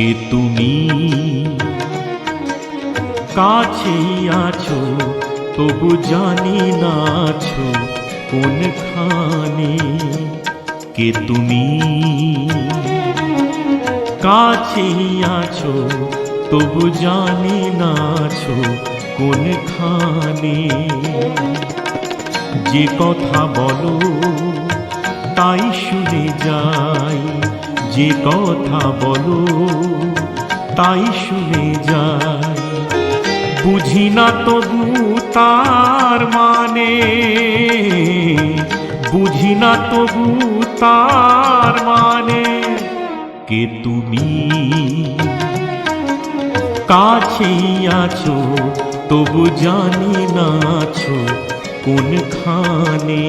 কে তুমি? কাছেই আছো, তবু জানি না আছো কোনখানে। কে তুমি? কাছেই আছো, তবু জানি না আছো কোনখানে। যে কথা বলো, তাই শুনে যাই। যে কথা বলো, তাই শুনে যাই। বুঝি না তবু তার মানে বুঝি না তবু তার মানে কে তুমি? কাছেই আছো, তবু জানি না আছো কোনখানে।